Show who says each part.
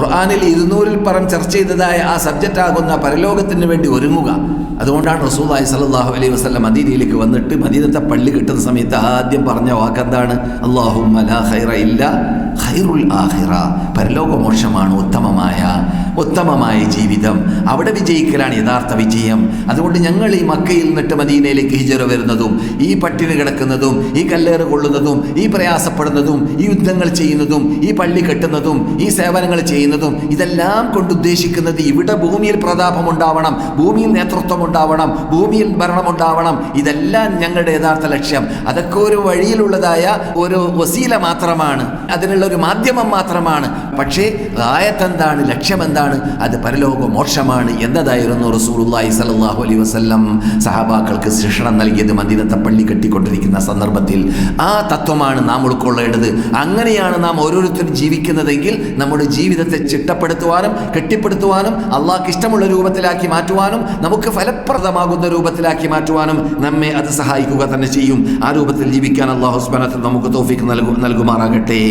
Speaker 1: ഖുർആാനിൽ ഇരുന്നൂറിൽ പറം ചർച്ച ചെയ്തതായ ആ സബ്ജക്റ്റ് ആകുന്ന പരലോകത്തിന് വേണ്ടി ഒരുങ്ങുക. അതുകൊണ്ടാണ് റസൂലായി സല്ലാഹു അലൈഹി വസ്ലം മദീനയിലേക്ക് വന്നിട്ട് മദീനത്തെ പള്ളി കിട്ടുന്ന സമയത്ത് ആദ്യം പറഞ്ഞ വാക്കെന്താണ് അള്ളാഹു ഇല്ല ഖൈറുൽ ആഹിറ പരലോകമോക്ഷമാണ് ഉത്തമമായ ഉത്തമമായ ജീവിതം. അവിടെ വിജയിക്കലാണ് യഥാർത്ഥ വിജയം. അതുകൊണ്ട് ഞങ്ങൾ ഈ മക്കയിൽ നിന്നിട്ട് മദീനയിലേക്ക് ഹിജറ വരുന്നതും ഈ പട്ടിണി കിടക്കുന്നതും ഈ കല്ലേറ് കൊള്ളുന്നതും ഈ പ്രയാസപ്പെടുന്നതും ഈ യുദ്ധങ്ങൾ ചെയ്യുന്നതും ഈ പള്ളി കെട്ടുന്നതും ഈ സേവനങ്ങൾ ചെയ്യുന്നതും ഇതെല്ലാം കൊണ്ട് ഉദ്ദേശിക്കുന്നത് ഇവിടെ ഭൂമിയിൽ പ്രതാപം ഉണ്ടാവണം ഭൂമിയിൽ നേതൃത്വം ഉണ്ടാവണം ഭൂമിയിൽ ഭരണം ഉണ്ടാവണം. ഇതെല്ലാം ഞങ്ങളുടെ യഥാർത്ഥ ലക്ഷ്യം. അതൊക്കെ ഒരു വഴിയിലുള്ളതായ ഒരു വസീല മാത്രമാണ്. അതിനുള്ള ഒരു മാധ്യമം മാത്രമാണ്. പക്ഷേ ആയത്തെന്താണ് ലക്ഷ്യം എന്താണ് അത് പരലോക മോക്ഷമാണ് എന്നതായിരുന്നു റസൂലുള്ളാഹി സലാഹു അലൈഹി വസല്ലം സഹാബാക്കൾക്ക് ശിക്ഷണം നൽകിയത് മദീനത്തെ പള്ളി കെട്ടിക്കൊണ്ടിരിക്കുന്ന സന്ദർഭത്തിൽ. ആ തത്വമാണ് നാം ഉൾക്കൊള്ളേണ്ടത്. അങ്ങനെയാണ് നാം ഓരോരുത്തരും ജീവിക്കുന്നതെങ്കിൽ നമ്മുടെ ജീവിതത്തെ ചിട്ടപ്പെടുത്തുവാനും കെട്ടിപ്പടുത്തുവാനും അള്ളാഹ്ക്ക് ഇഷ്ടമുള്ള രൂപത്തിലാക്കി മാറ്റുവാനും നമുക്ക് ഫലപ്രദമാകുന്ന രൂപത്തിലാക്കി മാറ്റുവാനും നമ്മെ അത് സഹായിക്കുക തന്നെ ചെയ്യും. ആ രൂപത്തിൽ ജീവിക്കാൻ അള്ളാഹു സ്മനത്തിൽ നമുക്ക് തോഫിക്ക് നൽകു നൽകുമാറാകട്ടെ.